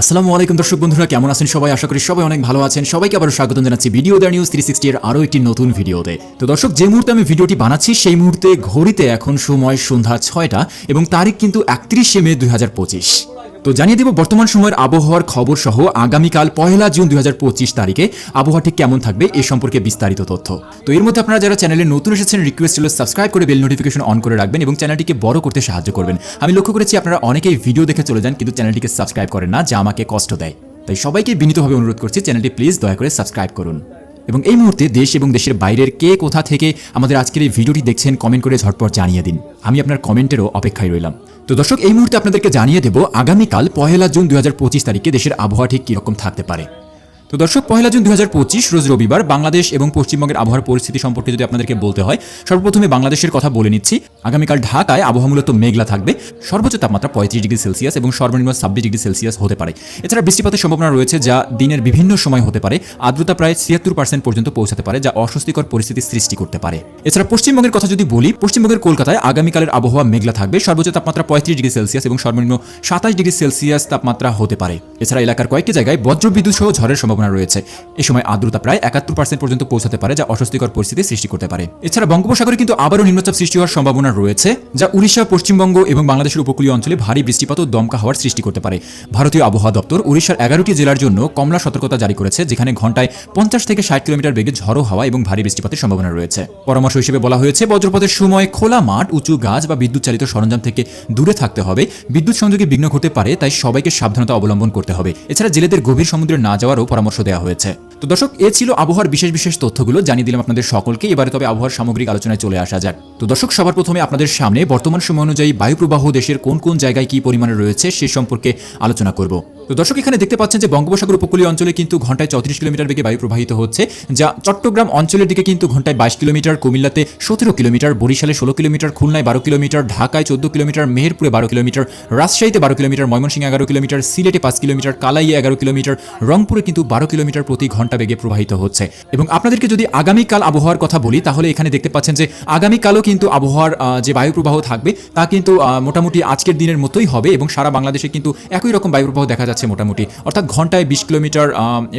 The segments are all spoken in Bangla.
আসসালামু আলাইকুম, দর্শক বন্ধুরা, কেমন আছেন সবাই? আশা করি সবাই অনেক ভালো আছেন। সবাইকে আবার স্বাগত জানাচ্ছি ভিডিও দ্য নিউজ থ্রি এর আরও একটি নতুন ভিডিওতে। তো দর্শক, যে মুহূর্তে আমি ভিডিওটি বানাচ্ছি, সেই মুহূর্তে ঘড়িতে এখন সময় সন্ধ্যা ছয়টা এবং তারিখ কিন্তু একত্রিশে মে দুই হাজার পঁচিশ। তো জানিয়ে দেব বর্তমান সময়ের আবহাওয়ার খবর সহ আগামীকাল পয়লা জুন দু হাজার পঁচিশ তারিখে আবহাওয়া ঠিক কেমন থাকবে এ সম্পর্কে বিস্তারিত তথ্য। তো এর মধ্যে আপনারা যারা চ্যানেলে নতুন এসেছেন রিকোয়েস্ট ছিল সাবস্ক্রাইব করে বেল নোটিফিকেশন অন করে রাখবেন এবং চ্যানেলটিকে বড় করতে সাহায্য করবেন। আমি লক্ষ্য করেছি আপনারা অনেকেই ভিডিও দেখে চলে যান কিন্তু চ্যানেলটিকে সাবস্ক্রাইব করেন না, যা আমাকে কষ্ট দেয়। তাই সবাইকে বিনীতভাবে অনুরোধ করছি চ্যানেলটি প্লিজ দয়া করে সাবস্ক্রাইব করুন। এবং এই মুহূর্তে দেশ এবং দেশের বাইরের কে কোথা থেকে আমাদের আজকের এই ভিডিওটি দেখছেন কমেন্ট করে ঝটপট জানিয়ে দিন। আমি আপনার কমেন্টেরও অপেক্ষায় রইলাম। তো দর্শক, এই মুহূর্তে আপনাদেরকে জানিয়ে দেব, আগামীকাল পহেলা জুন দু হাজার পঁচিশ তারিখে দেশের আবহাওয়া ঠিক কীরকম থাকতে পারে। তো দর্শক, পহেলা জুন দু হাজার পঁচিশ, রোজ রবিবার বাংলাদেশ এবং পশ্চিমবঙ্গের আবহাওয়ার পরিস্থিতি সম্পর্কে যদি আপনাদেরকে বলতে হয়, সর্বপ্রথমে বাংলাদেশের কথা বলে নিচ্ছি। আগামীকাল ঢাকায় আবহাওয়া মূলত মেঘলা থাকবে। সর্বোচ্চ তাপমাত্রা পঁয়ত্রিশ ডিগ্রি সেলসিয়াস এবং সর্বনিম্ন ছাব্বিশ ডিগ্রি সেলসিয়াস হতে পারে। এছাড়া বৃষ্টিপাতের সম্ভাবনা রয়েছে যা দিনের বিভিন্ন সময় হতে পারে। আর্দ্রতা প্রায় ছিয়াত্তর পার্সেন্ট পর্যন্ত পৌঁছাতে পারে, যা অস্বস্তিকর পরিস্থিতি সৃষ্টি করতে পারে। এছাড়া পশ্চিমবঙ্গের কথা যদি বলি, পশ্চিমবঙ্গের কলকাতায় আগামীকালের আবহাওয়া মেঘলা থাকবে। সর্বোচ্চ তাপমাত্রা পঁয়ত্রিশ ডিগ্রি সেলসিয়াস এবং সর্বনিম্ন সাতাশ ডিগ্রি সেলসিয়াস তাপমাত্রা হতে পারে। এছাড়া এলাকার কয়েকটি জায়গায় বজ্রবিদ্যুৎ সহ ঝড়ের সম্ভাবনা রয়েছে। এ সময় আর্দ্রতা প্রায় একাত্তর পার্সেন্ট পর্যন্ত পৌঁছাতে পারে, যা অস্বস্তিকর পরিস্থিতি সৃষ্টি করতে পারে। এছাড়া বঙ্গোপসাগরে কিন্তু আবারও নিম্নচাপ সৃষ্টি হওয়ার সম্ভাবনা রয়েছে, যা উড়িষ্যা, পশ্চিমবঙ্গ এবং বাংলাদেশের উপকূলীয় অঞ্চলে ভারী বৃষ্টিপাত ও দমকা হওয়ার সৃষ্টি করতে পারে। ভারতীয় আবহাওয়া দপ্তর উড়িষ্যার এগারোটি জেলার জন্য কমলা সতর্কতা জারি করেছে, যেখানে ঘন্টায় পঞ্চাশ থেকে ষাট কিলোমিটার বেগে ঝড়ো হাওয়া এবং ভারী বৃষ্টিপাতের সম্ভাবনা রয়েছে। পরামর্শ হিসেবে বলা হয়েছে, বজ্রপাতের সময় খোলা মাঠ, উঁচু গাছ বা বিদ্যুৎ চালিত সরঞ্জাম থেকে দূরে থাকতে হবে। বিদ্যুৎ সংযোগে বিঘ্ন ঘটতে পারে, তাই সবাইকে সাবধানতা অবলম্বন করতে হবে। এছাড়া জেলেদের গভীর সমুদ্রে না যাওয়ারও পরামর্শ দেওয়া হয়েছে। তো দর্শক, এ ছিল আবহাওয়ার বিশেষ বিশেষ তথ্যগুলো। জানিয়ে দিলাম আপনাদের সকলকে। এবারে তবে আবহাওয়ার সামগ্রিক আলোচনায় চলে আসা যাক। তো দর্শক, সবার প্রথমে আপনাদের সামনে বর্তমান সময় অনুযায়ী বায়ুপ্রবাহ দেশের কোন কোন জায়গায় কি পরিমাণে রয়েছে সে সম্পর্কে আলোচনা করব। তো দর্শক, এখানে দেখতে পাচ্ছেন যে বঙ্গোপসাগর উপকূলীয় অঞ্চলে কিন্তু ঘন্টায় চৌত্রিশ কিলোমিটার বেগে বায়ু প্রবাহিত হচ্ছে, যা চট্টগ্রাম অঞ্চলের দিকে কিন্তু ঘন্টায় বাইশ কিলোমিটার, কুমিল্লাতে সতেরো কিলোমিটার, বরিশালে ষোলো কিলোমিটার, খুলনায় বারো কিলোমিটার, ঢাকায় চোদ্দ কিলোমিটার, মেহেরপুরে বারো কিলোমিটার, রাজশাহীতে বারো কিলোমিটার, ময়মনসিংহ এগারো কিলোমিটার, সিলেটে পাঁচ কিলোমিটার, কালাইয়ে এগারো কিলোমিটার, রংপুরে কিন্তু বারো কিলোমিটার প্রতি ঘণ্টা বেগে প্রবাহিত হচ্ছে। এবং আপনাদেরকে যদি আগামীকাল আবহাওয়ার কথা বলি, তাহলে এখানে দেখতে পাচ্ছেন যে আগামীকালও কিন্তু আবহাওয়ার যে বায়ু প্রবাহ থাকবে, তা কিন্তু মোটামুটি আজকের দিনের মতোই হবে এবং সারা বাংলাদেশে কিন্তু একই রকম বায়ু প্রবাহ দেখা যাচ্ছে। মোটামুটি। অর্থাৎ ঘন্টায় বিশ কিলোমিটার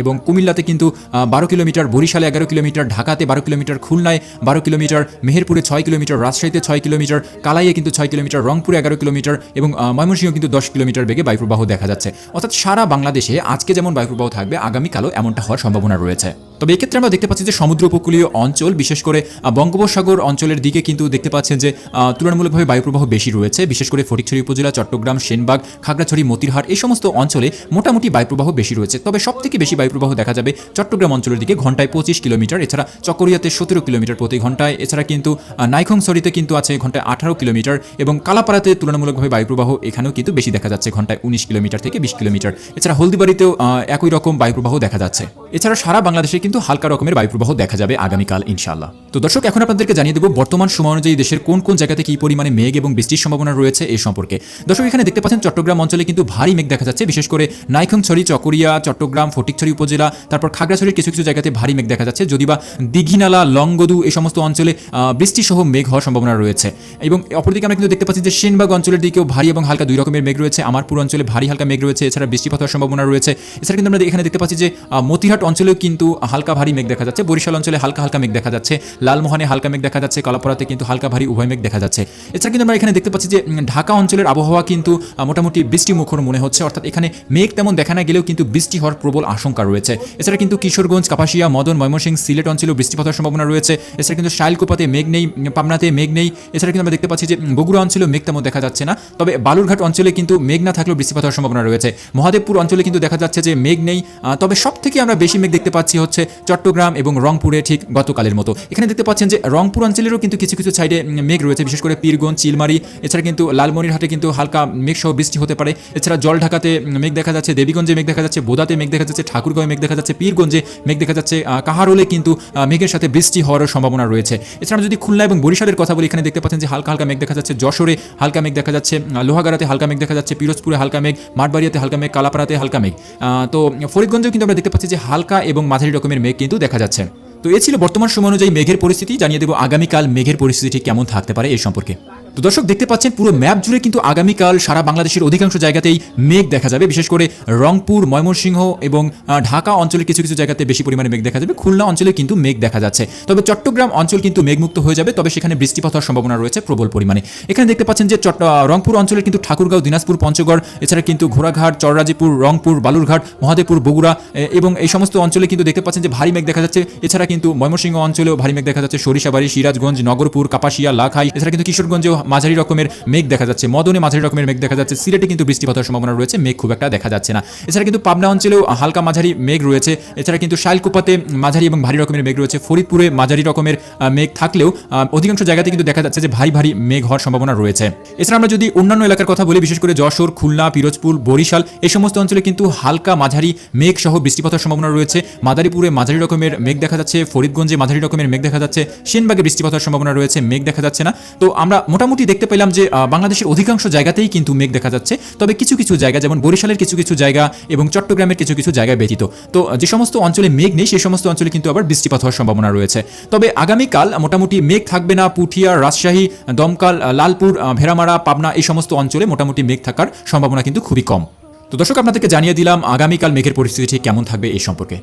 এবং কুমিল্লাতে কিন্তু বারো কিলোমিটার, বরিশালে এগারো কিলোমিটার, ঢাকাতে বারো কিলোমিটার, খুলনায় বারো কিলোমিটার, মেহেরপুরে ছয় কিলোমিটার, রাজশাহীতে ছয় কিলোমিটার, কালাইয়ে কিন্তু ছয় কিলোমিটার, রংপুরে এগারো কিলোমিটার এবং ময়মনসিংহ কিন্তু দশ কিলোমিটার বেগে বায়ু প্রবাহ দেখা যাচ্ছে। অর্থাৎ সারা বাংলাদেশে আজকে যেমন বায়ুপ্রবাহ থাকবে, আগামীকালও এমনটা হওয়ার সম্ভাবনা রয়েছে। তবে এক্ষেত্রে আমরা দেখতে পাচ্ছি যে সমুদ্র উপকূলীয় অঞ্চল, বিশেষ করে বঙ্গোপসাগর অঞ্চলের দিকে কিন্তু দেখতে পাচ্ছেন যে তুলনামূলকভাবে বায়ুপ্রবাহ বেশি রয়েছে। বিশেষ করে ফটিকছড়ি উপজেলা, চট্টগ্রাম, সেনবাগ, খাগড়াছড়ি, মতিরহাট এই সমস্ত অঞ্চলে মোটামুটি বায়ুপ্রবাহ বেশি রয়েছে। তবে সব থেকে বেশি বায়ুপ্রবাহ দেখা যাবে চট্টগ্রাম অঞ্চলের দিকে, ঘন্টায় পঁচিশ কিলোমিটার। এছাড়া চকরিয়াতে সতেরো কিলোমিটার প্রতি ঘন্টায়। এছাড়া কিন্তু নাইখংসরিতে কিন্তু আছে ঘন্টায় আঠারো কিলোমিটার এবং কালাপাড়াতে তুলনামূলকভাবে বায়ুপ্রবাহ এখানেও কিন্তু বেশি দেখা যাচ্ছে, ঘন্টায় উনিশ কিলোমিটার থেকে বিশ কিলোমিটার। এছাড়া হলদিবাড়িতেও একই রকম বায়ুপ্রবাহ দেখা যাচ্ছে। এছাড়া সারা বাংলাদেশে কিন্তু হালকা রকমের বায়ুপ্রবাহ দেখা যাবে আগামীকাল ইনশাল্লাহ তো দর্শক, এখন আপনাদেরকে জানিয়ে দেবো বর্তমান সময় অনুযায়ী দেশের কোন কোন জায়গাতে কি পরিমাণে মেঘ এবং বৃষ্টির সম্ভাবনা রয়েছে এ সম্পর্কে। দর্শক, এখানে দেখতে পাচ্ছেন চট্টগ্রাম অঞ্চলে কিন্তু ভারী মেঘ দেখা যাচ্ছে, বিশেষ নাইখংছড়ি, চকরিয়া, চট্টগ্রাম, ফটিকছড়ি উপজেলা, তারপর খাগড়াছড়ির কিছু কিছু জায়গাতে ভারী মেঘ দেখা যাচ্ছে, যদিবা দীঘিনালা, লংগদু এই সমস্ত অঞ্চলে বৃষ্টি সহ মেঘ হওয়ার সম্ভাবনা রয়েছে। এবং অপরদিকে আমরা কিন্তু দেখতে পাচ্ছি যে সেনবাগ অঞ্চলের দিকেও ভারী এবং হালকা দুই রকমের মেঘ রয়েছে। আমারপুর অঞ্চলে ভারী হালকা মেঘ রয়েছে, এছাড়া বৃষ্টিপাত হওয়ার সম্ভাবনা রয়েছে। এছাড়া কিন্তু আমরা এখানে দেখতে পাচ্ছি যে মতিহাট অঞ্চলেও কিন্তু হালকা ভারী মেঘ দেখা যাচ্ছে। বরিশাল অঞ্চলে হালকা হালকা মেঘ দেখা যাচ্ছে। লালমোহনে হালকা মেঘ দেখা যাচ্ছে। কলাপড়াতে কিন্তু হালকা ভারী উভয় মেঘ দেখা যাচ্ছে। এছাড়া কিন্তু আমরা এখানে দেখতে পাচ্ছি যে ঢাকা অঞ্চলের আবহাওয়া কিন্তু মোটামুটি বৃষ্টি মুখর মনে হচ্ছে। অর্থাৎ এখানে মেঘ তেমন দেখা না গেলেও কিন্তু বৃষ্টি হওয়ার প্রবল আশঙ্কা রয়েছে। এছাড়া কিন্তু কিশোরগঞ্জ, কাপাসিয়া, মদন, ময়মনসিংহ, সিলেট অঞ্চলেও হওয়ার সম্ভাবনা রয়েছে। এছাড়া কিন্তু শাইলকোপাতে মেঘ নেই, পাবনাতে মেঘ নেই। এছাড়া কিন্তু আমরা দেখতে পাচ্ছি যে বগুড়া অঞ্চলেও মেঘ তেমন দেখা যাচ্ছে না। তবে বালুরঘাট অঞ্চলে কিন্তু মেঘ না থাকলেও বৃষ্টিপাত হওয়ার সম্ভাবনা রয়েছে। মহাদেবপুর অঞ্চলে কিন্তু দেখা যাচ্ছে যে মেঘ নেই। তবে সব থেকে আমরা বেশি মেঘ দেখতে পাচ্ছি হচ্ছে চট্টগ্রাম এবং রংপুরে ঠিক গতকালের মতো। এখানে দেখতে পাচ্ছেন যে রংপুর অঞ্চলেরও কিন্তু কিছু কিছু সাইডে মেঘ রয়েছে, বিশেষ করে পীরগঞ্জ, চিলমারি। এছাড়া কিন্তু লালমনিরহাটে কিন্তু হালকা মেঘ সহ বৃষ্টি হতে পারে। এছাড়া জল ঢাকাতে মেঘ দেখা যাচ্ছে, দেবীগঞ্জে মেঘ দেখা যাচ্ছে, বোদাতে মেঘ দেখা যাচ্ছে ঠাকুরগাঁয়ে মেঘ দেখা যাচ্ছে, পীরগঞ্জে মেঘ দেখা যাচ্ছে কাহারোলে কিন্তু মেঘের সাথে বৃষ্টি হওয়ার সম্ভাবনা রয়েছে। এছাড়া যদি খুলনা এবং বরিশালের কথা বলি, এখানে দেখতে পাচ্ছেন যে হালকা হালকা মেঘ দেখা যাচ্ছে, যশোরে হালকা মেঘ দেখা যাচ্ছে লোহাগাড়াতে হালকা মেঘ দেখা যাচ্ছে, পিরোজপুরে হালকা মেঘ, মাঠবাড়িয়াতে হালকা মেঘ, কালাপাড়াতে হালকা মেঘ। তো ফরিদগঞ্জেও কিন্তু আমরা দেখতে পাচ্ছি যে হালকা এবং মাঝারি রকমের মেঘ কিন্তু দেখা যাচ্ছে। তো এ ছিল বর্তমান সময় অনুযায়ী মেঘের পরিস্থিতি, জানিয়ে দেবো আগামীকাল মেঘের পরিস্থিতি কেমন থাকতে পারে এই সম্পর্কে। তো দর্শক, দেখতে পাচ্ছেন, পুরো ম্যাপ জুড়ে কিন্তু আগামীকাল সারা বাংলাদেশের অধিকাংশ জায়গাতেই মেঘ দেখা যাবে। বিশেষ করে রংপুর, ময়মনসিংহ এবং ঢাকা অঞ্চলের কিছু কিছু জায়গাতে বেশি পরিমাণে মেঘ দেখা যাবে। খুলনা অঞ্চলে কিন্তু মেঘ দেখা যাচ্ছে। তবে চট্টগ্রাম অঞ্চল কিন্তু মেঘমুক্ত হয়ে যাবে, তবে সেখানে বৃষ্টিপাত হওয়ার সম্ভাবনা রয়েছে প্রবল পরিমাণে। এখানে দেখতে পাচ্ছেন যে রংপুর অঞ্চলের কিন্তু ঠাকুরগাঁও, দিনাজপুর, পঞ্চগড়, এছাড়া কিন্তু ঘোড়াঘাট চররাজিপুর রংপুর, বালুরঘাট, মহাদেবপুর, বগুড়া এবং এই সমস্ত অঞ্চলে কিন্তু দেখতে পাচ্ছেন যে ভারী মেঘ দেখা যাচ্ছে। এছাড়া কিন্তু ময়মনসিংহ অঞ্চলেও ভারী মেঘ দেখা যাচ্ছে। সরিষাবাড়ি, সিরাজগঞ্জ, নগরপুর, কাপাসিয়া, লাখাই, এছাড়া কিন্তু কিশোরগঞ্জেও মাঝারি রকমের মেঘ দেখা যাচ্ছে। মদনে মাঝারি রকমের মেঘ দেখা যাচ্ছে। সিলেটে কিন্তু বৃষ্টিপাত হওয়ার সম্ভাবনা রয়েছে। মেঘ খুব একটা দেখা যাচ্ছে না। এছাড়া কিন্তু পাবনা অঞ্চলেও হালকা মাঝারি মেঘ রয়েছে। এছাড়া কিন্তু শাইলকুপাতে মাঝারি এবং ভারী রকমের মেঘ রয়েছে। ফরিদপুরে মাঝারি রকমের মেঘ থাকলেও অধিকাংশ জায়গাতে কিন্তু দেখা যাচ্ছে যে ভারী ভারী মেঘ হওয়ার সম্ভাবনা রয়েছে। এছাড়া আমরা যদি অন্যান্য এলাকার কথা বলি, বিশেষ করে যশোর, খুলনা, পিরোজপুর, বরিশাল, এই সমস্ত অঞ্চলে কিন্তু হালকা মাঝারি মেঘ সহ বৃষ্টিপাতের সম্ভাবনা রয়েছে। মাদারীপুরে মাঝারি রকমের মেঘ দেখা যাচ্ছে। ফরিদগঞ্জে মাঝারি রকমের মেঘ দেখা যাচ্ছে। সেনবাগে বৃষ্টিপাতের সম্ভাবনা রয়েছে। মেঘ দেখা যাচ্ছে না। তো আমরা মোটামুটি দেখতে পেলাম যে বাংলাদেশের অধিকাংশ জায়গাতেই কিন্তু মেঘ দেখা যাচ্ছে। তবে কিছু কিছু জায়গা, যেমন বরিশালের কিছু কিছু জায়গা এবং চট্টগ্রামের কিছু কিছু জায়গায় ব্যতীত। তো যে সমস্ত অঞ্চলে মেঘ নেই সেই সমস্ত অঞ্চলে কিন্তু আবার বৃষ্টিপাত হওয়ার সম্ভাবনা রয়েছে। তবে আগামীকাল মোটামুটি মেঘ থাকবে না। পুঠিয়া, রাজশাহী দমকাল লালপুর ভেড়ামারা, পাবনা এই সমস্ত অঞ্চলে মোটামুটি মেঘ থাকার সম্ভাবনা কিন্তু খুবই কম। তো দর্শক, আপনাদেরকে জানিয়ে দিলাম, আগামীকাল মেঘের পরিস্থিতি ঠিক কেমন থাকবে এই সম্পর্কে।